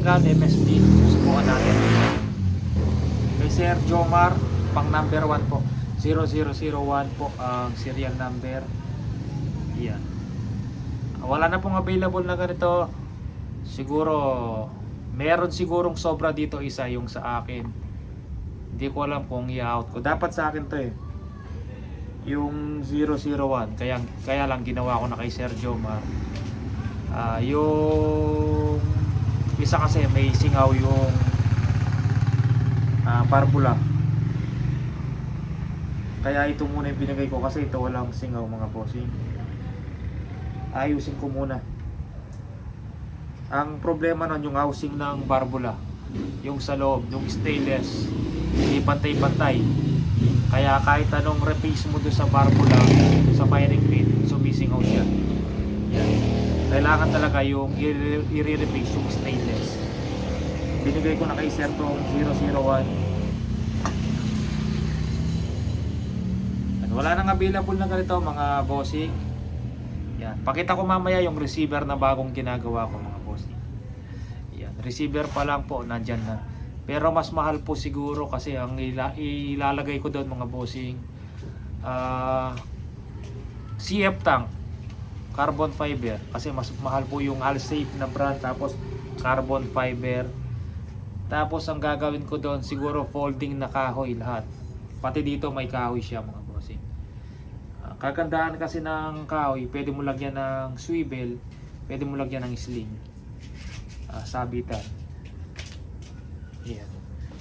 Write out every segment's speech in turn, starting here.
vertical MSD. Subukan natin. Kay Sir Jomar, pang number 1 po. 0001 po ang serial number. Yan. Wala na pong available na ganito. Siguro, meron sigurong sobra dito isa yung sa akin. Hindi ko alam kung i-out ko. Dapat sa akin to eh. Yung 001. Kaya, kaya lang ginawa ko na kay Sir Jomar. Ah, yung isa kasi may singaw yung ah, barbula. Kaya ito muna yung binigay ko kasi ito walang singaw mga bossing. Ayusin ko muna. Ang problema nun yung housing ng barbula. Yung sa loob, yung stainless. Hindi pantay-pantay. Kaya kahit anong replace mo doon sa barbula, sa firing pin, sumisingaw siya. Kailangan talaga yung i-replace yung stainless. Binigay ko na kay Sir tong 001. At wala nang available na ganito mga bossing. Yan. Pakita ko mamaya yung receiver na bagong ginagawa ko mga bossing. Yan. Receiver pa lang po, nandyan na. Pero mas mahal po siguro kasi ang ila- ilalagay ko doon mga bossing. ah CF tank carbon fiber kasi mas mahal po yung Alsafe na brand tapos carbon fiber tapos ang gagawin ko doon siguro folding na kahoy lahat. Pati dito may kahoy siya mga bossing. Ah, kagandahan kasi ng kahoy pwede mo lagyan ng swivel pwede mo lagyan ng sling. Ah, sabitan. Yan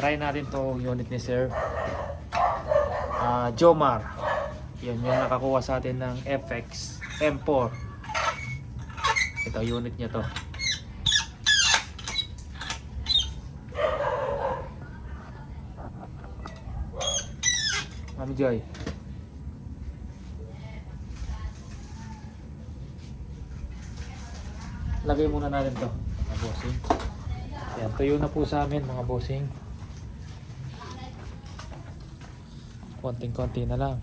try natin to unit ni sir. Ah, Jomar. Yan yung nakakuha sa atin ng FX M4 ito unit niya to Mami Joy. Lagay muna natin to mga bossing. Yan tuyo na po sa amin mga bossing. Konting konti na lang.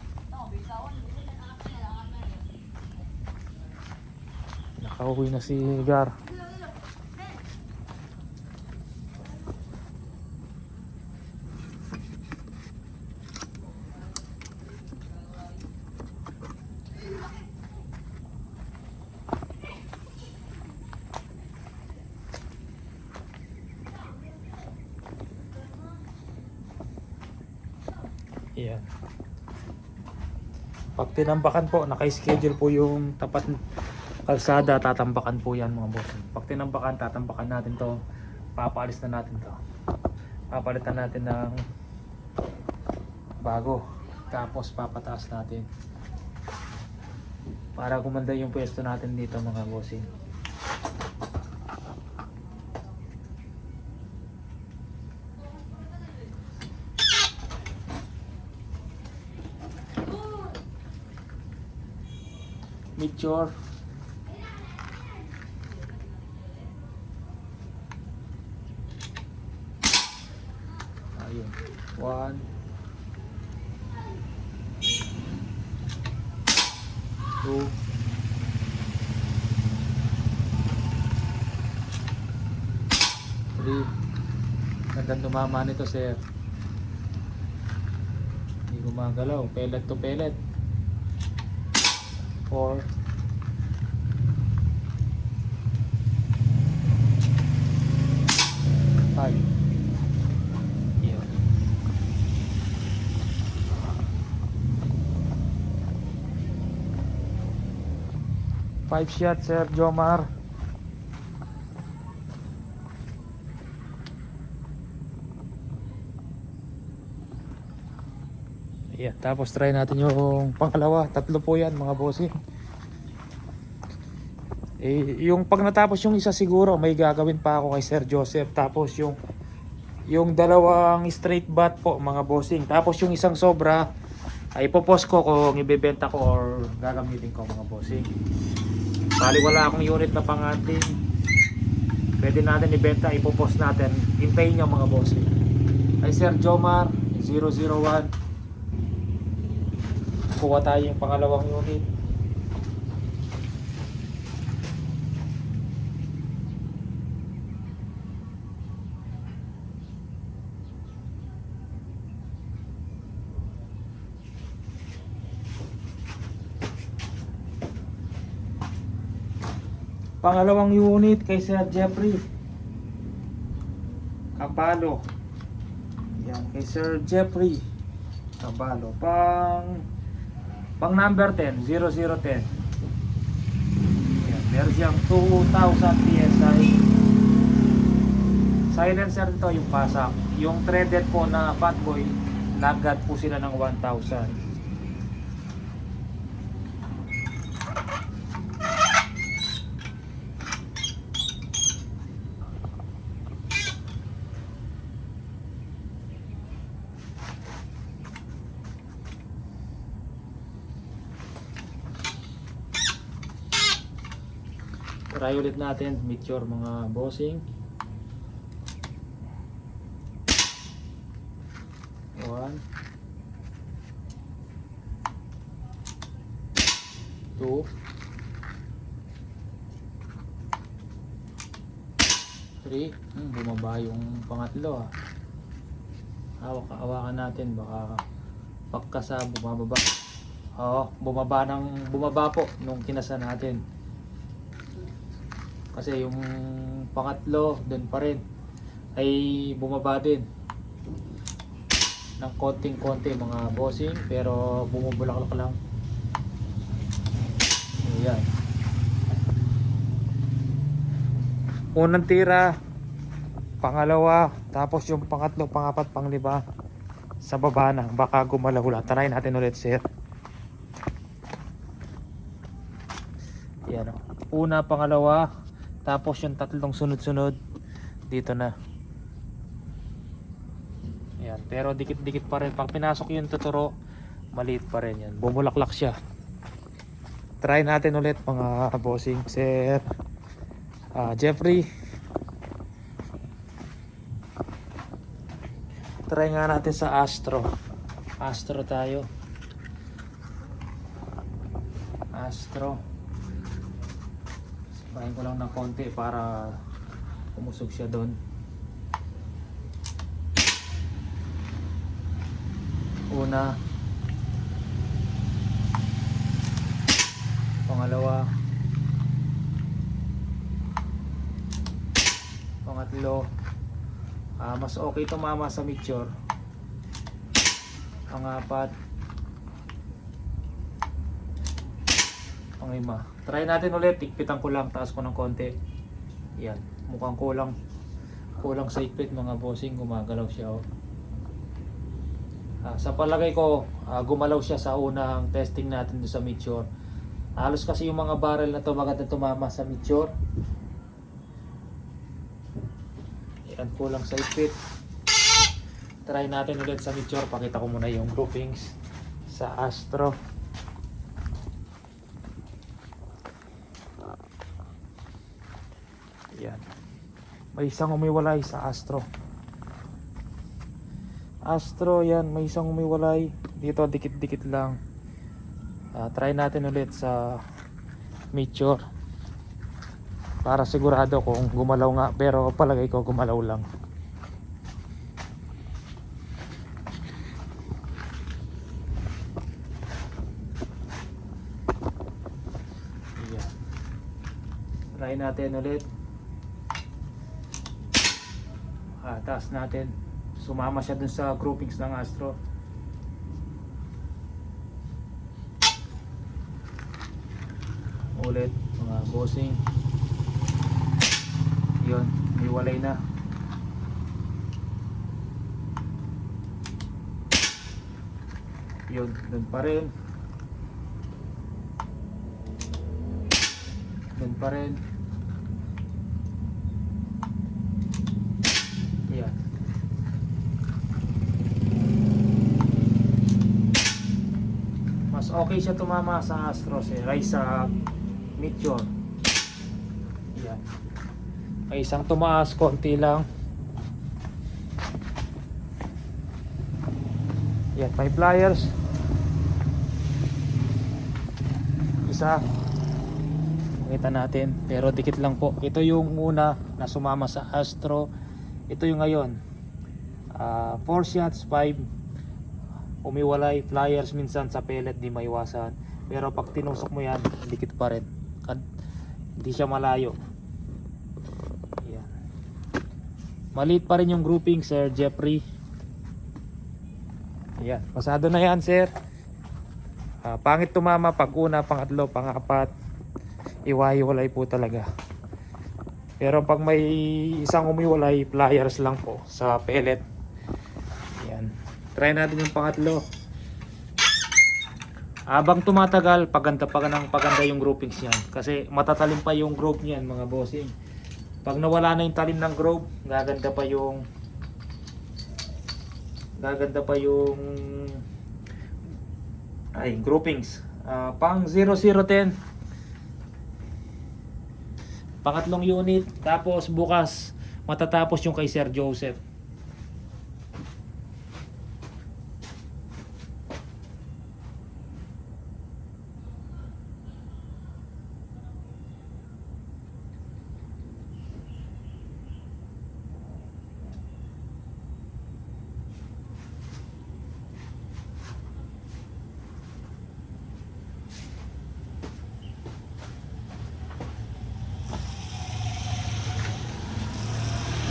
Nakauwi na si Gar. Yan. Pag tinambakan po, naka-schedule po yung tapat kalsada, tatambakan po yan mga boss. Pag tinambakan, tatambakan natin to. Papalis na natin to. Papalitan natin ng bago. Tapos papataas natin. Para gumanda yung pwesto natin dito mga bossing. Mature. Ayun. One. Two. Three. Gandang tumama nito, sir. Hindi gumagalaw. Pellet to pellet. Four. Five. Yun. Five shot, Sir Jomar. Yeah, tapos try natin yung pangalawa. Tatlo po yan mga bossing. Eh, yung pag natapos yung isa siguro, may gagawin pa ako kay Sir Joseph. Tapos yung yung dalawang straight bat po mga bossing. Tapos yung isang sobra, ay ipopost ko kung ibebenta ko or gagamitin ko mga bossing. Bali wala akong unit na panganting. Pwede natin ibenta, ipopost natin. Hintayin nyo mga bossing. Ay Sir Jomar, 001 kuha tayo yung pangalawang unit Pangalawang unit kay Sir Jeffrey. Kabalo. Yan, kay Sir Jeffrey. Kabalo. Pang pang number 10, 0010. Yan, meron siyang 2000 PSI. Silencer nito yung pasak. Yung threaded po na Fatboy, lagad po sila ng 1000. Try ulit natin, meteor mga bossing. One. Two. Three. Hmm, bumaba yung pangatlo ah. Hawak, hawakan natin baka pagkasa bumababa. Oo, bumaba ng bumaba po nung kinasa natin. Kasi yung pangatlo, doon pa rin ay bumaba din ng konting-konti mga bossing pero bumubulaklak lang. Ayan. Unang tira, pangalawa, tapos yung pangatlo, pangapat, panglima sa baba na. Baka gumalaw lang. Try natin ulit, sir. Yan. oh. Una, pangalawa, tapos yung tatlong sunod-sunod dito na. Yan, pero dikit-dikit pa rin. Pag pinasok yung tuturo, maliit pa rin yan. Bumulaklak siya. Try natin ulit mga bossing. Sir ah, Jeffrey. Try nga natin sa Astro. Astro tayo. Astro. Sabahin ko lang ng konti para umusog siya doon. Una. Pangalawa. Pangatlo. Ah, mas okay tumama sa mixture. Pangapat. Panglima. Try natin ulit. Ikpitan ko lang. Taas ko ng konti. Yan. Mukhang kulang. Kulang sa ikpit mga bossing. Gumagalaw siya. Oh. Ah, sa palagay ko, ah, gumalaw siya sa unang testing natin sa mixture. Halos kasi yung mga barrel na to maganda tumama sa mixture. Yan kulang sa ipit. Try natin ulit sa mixture. Pakita ko muna yung groupings sa Astro. Yan. May isang umiwalay sa Astro. Astro yan, may isang umiwalay. Dito dikit-dikit lang. Ah, try natin ulit sa Meteor. Para sigurado kung gumalaw nga, pero palagay ko gumalaw lang. Try natin ulit. Ah, taas natin. Sumama siya dun sa groupings ng Astro. Ulit, mga bossing. Yun, may walay na. Yun, dun pa rin. Dun pa rin. Yan. Mas okay siya tumama sa Astros eh, ay sa Meteor. Yan. May isang tumaas, konti lang. Yan, may pliers. Isa. Makita natin, pero dikit lang po. Ito yung una na sumama sa Astro. Ito yung ngayon. 4 shots, 5 umiwalay flyers minsan sa pellet di maiwasan pero pag tinusok mo yan dikit pa rin Hindi siya malayo. Yan. Maliit pa rin yung grouping, Sir Jeffrey. Yan. Pasado na yan, sir. Ah, pangit tumama pag una, pangatlo, pangapat. Iwahiwalay po talaga. Pero pag may isang umiwalay, pliers lang po sa pellet. Try natin yung pangatlo. Habang tumatagal, paganda pa ng paganda yung groupings niyan. Kasi matatalim pa yung group niyan, mga bossing. Pag nawala na yung talim ng group, gaganda pa yung gaganda pa yung ay groupings. Ah, pang 0010 pangatlong unit tapos bukas matatapos yung kay Sir Joseph.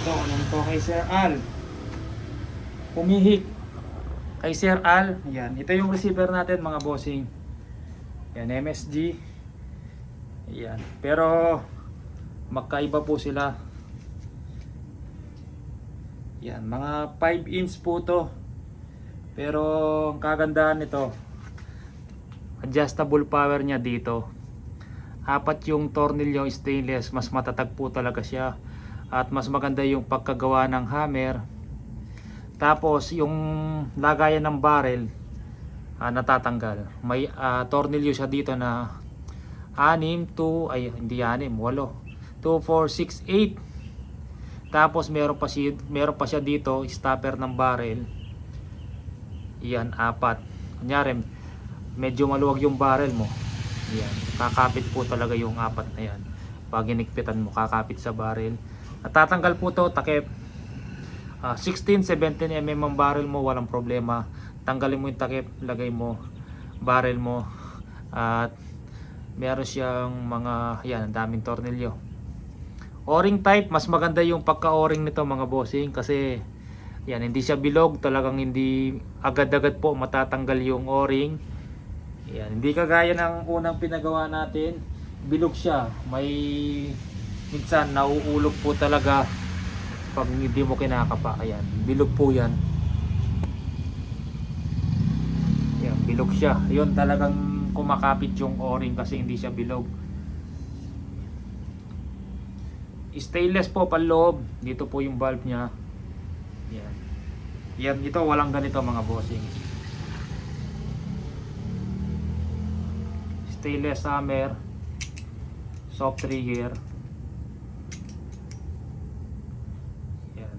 Ito, anong to kay Sir Al? Pumihik. Kay Sir Al, yan. Ito yung receiver natin mga bossing. Yan, MSG. Yan. Pero, magkaiba po sila. Yan, mga 5 inch po to. Pero, ang kagandahan nito, adjustable power niya dito. Apat yung tornilyo stainless, mas matatag po talaga siya at mas maganda yung pagkagawa ng hammer. Tapos yung lagayan ng barrel ah, natatanggal. May ah, tornilyo siya dito na 6 to ay hindi 6 8 2 4 6 8 tapos meron pa siya meron pa siya dito stopper ng barrel. Yan apat. Kunyari medyo maluwag yung barrel mo. Yan kakapit po talaga yung apat na yan. Pag inigpitan mo kakapit sa barrel at tatanggal po to takip. Ah, 16, 17 mm ang barrel mo walang problema. Tanggalin mo yung takip lagay mo barrel mo. At meron siyang mga yan ang daming tornilyo. O-ring type mas maganda yung pagka o-ring nito mga bossing kasi yan hindi siya bilog talagang hindi agad-agad po matatanggal yung o-ring. Yan hindi kagaya ng unang pinagawa natin bilog siya. May minsan nauulog po talaga pag hindi mo kinakapa. Ayan bilog po yan. Yan bilog siya. Yun talagang kumakapit yung o-ring kasi hindi siya bilog. Stainless po panloob. Dito po yung valve nya yan yan ito walang ganito mga bossing. Stainless hammer. Soft trigger Yan.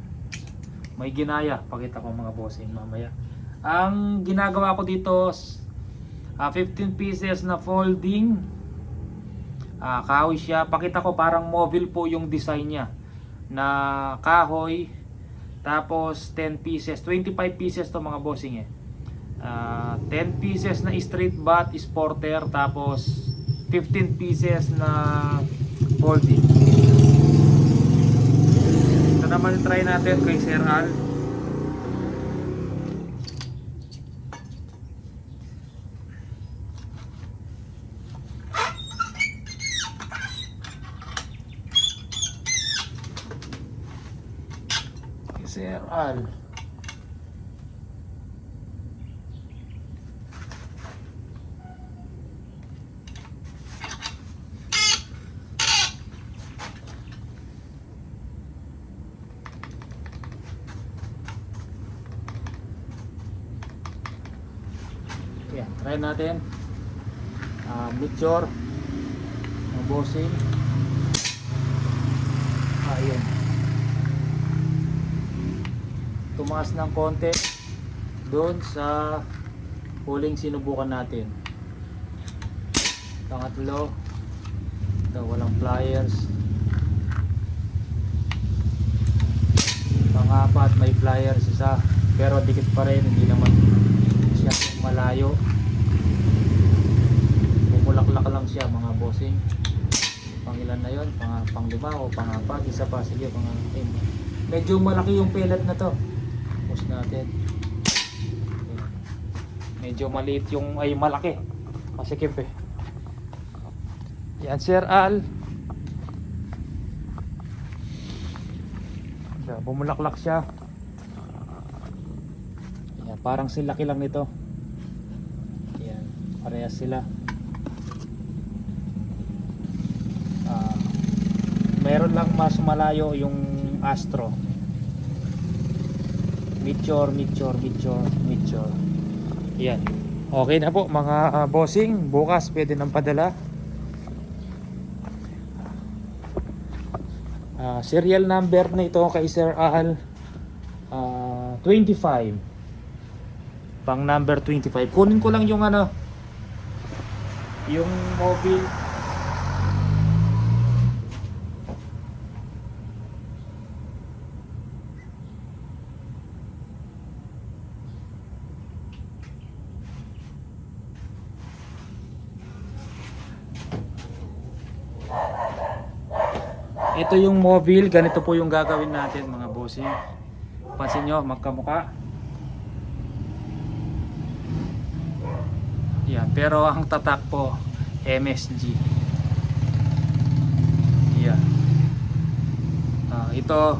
May ginaya. Pakita ko mga bossing mamaya. Ang ginagawa ko dito, ah, 15 pieces na folding. Ah, kahoy siya. Pakita ko parang mobile po yung design niya. Na kahoy. Tapos 10 pieces. 25 pieces to mga bossing eh. Ah, 10 pieces na straight bat sporter. Tapos 15 pieces na folding. Ito naman try natin kay Sir Al. Kay Sir Al. Yan, try natin. Ah, mixture. Ang bossing. Ayun. Tumaas ng konti doon sa huling sinubukan natin. Pangatlo. Ito, walang pliers. Pangapat, may pliers isa. Pero dikit pa rin, hindi naman siya malayo. Bumulaklak lang siya mga bossing. Pang ilan na yon pang, pang lima o pang apat, isa pa, sige, pang anim. Medyo malaki yung pellet na to. Tapos natin. Medyo maliit yung, ay malaki. Masikip eh. Yan, Sir Al. Siya, bumulaklak siya. Yan, parang silaki lang nito. Yan, parehas sila. Ah, meron lang mas malayo yung Astro. Meteor, Meteor, Meteor, Meteor. Yan. Okay na po mga ah, bossing. Bukas pwede nang padala. Ah, serial number na ito kay Sir Al ah, 25 pang number 25 kunin ko lang yung ano yung mobile Ito yung mobile, ganito po yung gagawin natin mga bossing. Pansin nyo, magkamuka. Yan, pero ang tatak po, MSG. Yan. Ah, ito,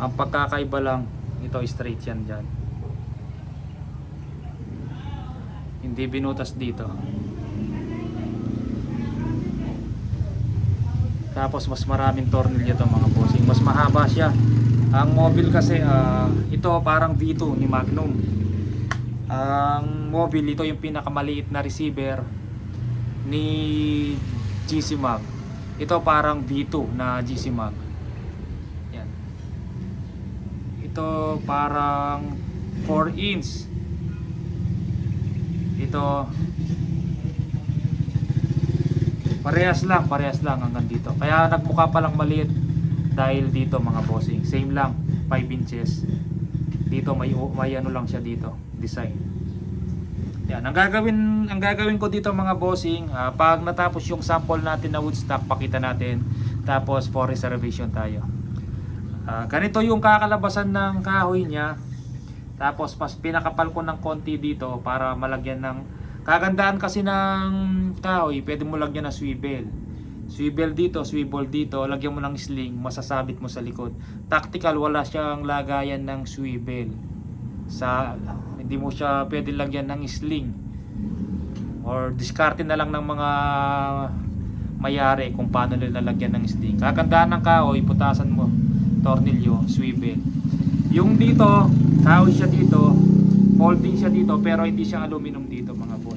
ang pagkakaiba lang, ito straight yan dyan. Hindi binutas dito. Tapos mas maraming tornilyo to mga bossing. Mas mahaba siya. Ang mobile kasi ah, ito parang V2 ni Magnum. Ang mobile ito yung pinakamaliit na receiver ni GC Mag. Ito parang V2 na GC Mag. Yan. Ito parang 4 inch. Ito Parehas lang, parehas lang hanggang dito. Kaya nagmukha pa lang maliit dahil dito mga bossing. Same lang, 5 inches. Dito may may ano lang siya dito, design. Yan, ang gagawin ang gagawin ko dito mga bossing, ah, pag natapos yung sample natin na woodstock, pakita natin. Tapos for reservation tayo. Ah, ganito yung kakalabasan ng kahoy niya. Tapos pas pinakapal ko ng konti dito para malagyan ng Kagandaan kasi ng kahoy, pwede mo lagyan ng swivel. Swivel dito, swivel dito, lagyan mo ng sling, masasabit mo sa likod. Tactical, wala siyang lagayan ng swivel. Sa, hindi mo siya pwede lagyan ng sling. Or diskarte na lang ng mga mayari kung paano nila lagyan ng sling. Kagandaan ng kahoy, putasan mo, tornilyo, swivel. Yung dito, kahoy siya dito, folding siya dito, pero hindi siya aluminum dito mga.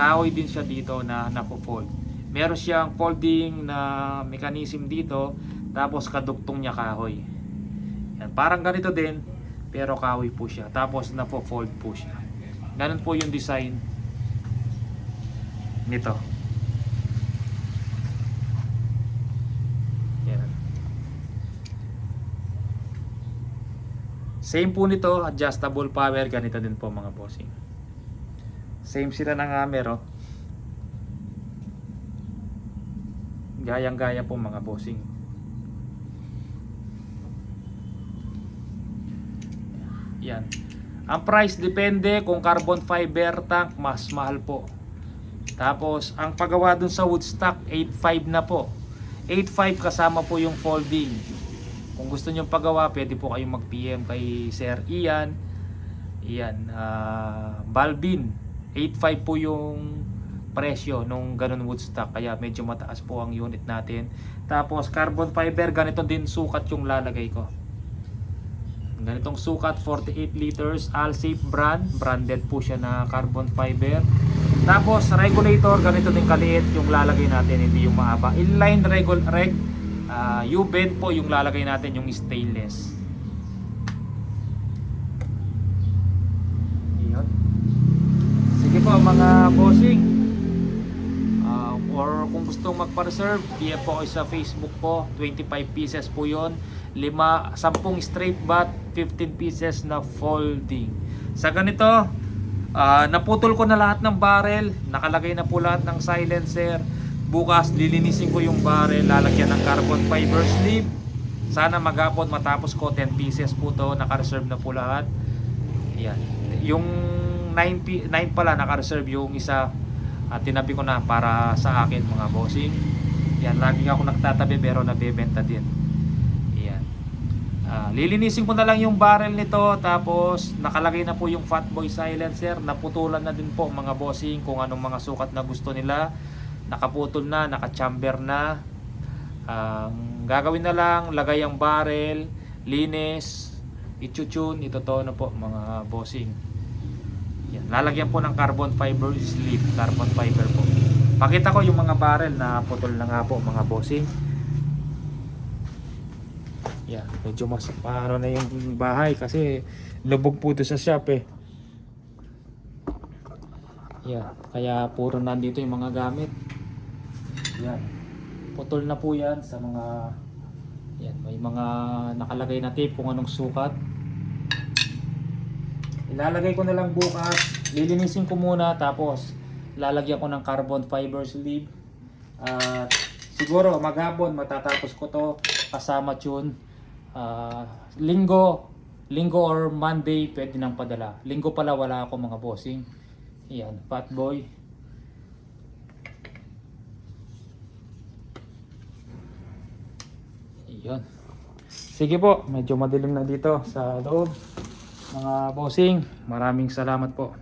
Kahoy din siya dito na napo-fold. Meron siyang folding na mechanism dito, tapos kaduktong niya kahoy. Yan, parang ganito din, pero kahoy po siya. Tapos napo-fold po siya. Ganun po yung design nito. Yan. Same po nito, adjustable power, ganito din po mga bossing. Same sila ng hammer oh. Gayang-gaya po mga bossing. Yan. Ang price depende kung carbon fiber tank, mas mahal po. Tapos, ang paggawa dun sa woodstock, 8.5 na po. 8.5 kasama po yung folding. Kung gusto nyo pagawa, pwede po kayong mag-PM kay Sir Ian. Iyan, ah, Balbin. 8.5 po yung presyo nung ganun woodstock. Kaya medyo mataas po ang unit natin. Tapos, carbon fiber, ganito din sukat yung lalagay ko. Ganitong sukat, 48 liters, Alsafe brand. Branded po siya na carbon fiber. Tapos, regulator, ganito din kaliit yung lalagay natin, hindi yung mahaba. Inline regul reg, uh, U-bend po yung lalagay natin, yung stainless. Iyon. Sige po mga bossing. Ah, or kung gustong magpa-reserve, PM po kayo sa Facebook po. 25 pieces po yon. 5, 10 straight bat, 15 pieces na folding. Sa ganito, ah, naputol ko na lahat ng barrel. Nakalagay na po lahat ng silencer. Bukas lilinisin ko yung barrel, lalagyan ng carbon fiber sleeve. Sana magapon matapos ko 10 pieces po to, naka-reserve na po lahat. Yan. Yung 9, pi- 9 pala naka-reserve yung isa at tinabi ko na para sa akin mga bossing. Yan, lagi ako nagtatabi pero nabebenta din. Yan. Ah, lilinisin ko na lang yung barrel nito tapos nakalagay na po yung Fatboy silencer. Naputulan na din po mga bossing kung anong mga sukat na gusto nila. Nakaputol na, naka-chamber na. Ang gagawin na lang, lagay ang barrel, linis, itutune, itotono po mga bossing. Yan. Lalagyan po ng carbon fiber sleeve, carbon fiber po. Pakita ko yung mga barrel na putol na nga po mga bossing. Yan, medyo mas paano na yung bahay kasi lubog po ito sa shop eh. Yan, kaya puro nandito yung mga gamit. Yan. Putol na po yan sa mga yan, may mga nakalagay na tape kung anong sukat. Ilalagay ko na lang bukas. Lilinisin ko muna tapos lalagyan ko ng carbon fiber sleeve. At siguro maghapon matatapos ko to kasama tune. Ah, linggo, linggo or Monday pwede nang padala. Linggo pala wala ako mga bossing. Yan, fat boy. Iyon. Sige po, medyo madilim na dito sa loob. Mga bossing, maraming salamat po.